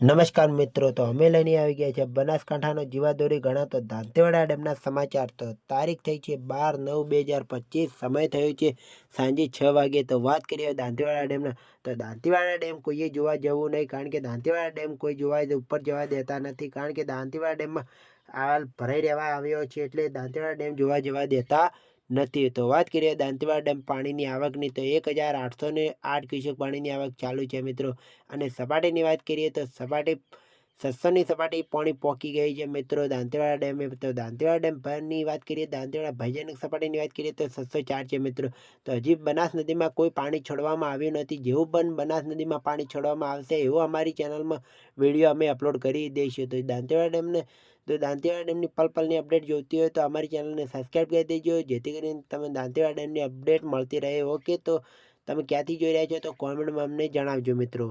નમસ્કાર મિત્રો, તો અમે લઈને આવી ગયા છે બનાસકાંઠાનો જીવાદોરી ગણાતો દાંતેવાડા ડેમના સમાચાર. તો તારીખ થઈ છે બાર નવ બે હજાર પચીસ, સમય થયો છે સાંજે છ વાગે તો વાત કરીએ દાંતેવાડા ડેમના. તો દાંતીવાડા ડેમ કોઈએ જોવા જવું નહીં, કારણ કે દાંતીવાડા ડેમ કોઈ જોવા ઉપર જવા દેતા નથી, કારણ કે દાંતીવાડા ડેમમાં હાલ ભરાઈ રહેવા આવ્યો છે, એટલે દાંતીવાડા ડેમ જોવા જવા દેતા નથી. તો વાત કરીએ દાંતીવાડા ડેમ પાણીની આવકની, તો એક હજાર આઠસો ને આઠ ક્યુસેક પાણીની આવક ચાલુ છે મિત્રો. અને સપાટીની વાત કરીએ તો સપાટી સત્સોની સપાટી પાણી પહોંચી ગઈ છે મિત્રો. દાંતેવાડા ડેમે તો દાંતેવાડા ડેમ ભરની વાત કરીએ, દાંતેવાડા ભયજનક સપાટીની વાત કરીએ તો સત્સો ચાર છે મિત્રો. તો હજી બનાસ નદીમાં કોઈ પાણી છોડવામાં આવ્યું નથી. જેવું પણ બનાસ નદીમાં પાણી છોડવામાં આવશે એવો અમારી ચેનલમાં વીડિયો અમે અપલોડ કરી દઈશું. તો દાંતેવાડા ડેમને, તો દાંતેવાડા ડેમની પલ પલની અપડેટ જોઈતી હોય તો અમારી ચેનલને સબસ્ક્રાઈબ કરી દેજો. જેથી કરીને તમે દાંતેવાડા ડેમની અપડેટ મળતી રહે. ઓકે, તો તમે ક્યાંથી જોઈ રહ્યા છો તો કોમેન્ટમાં અમને જણાવજો મિત્રો.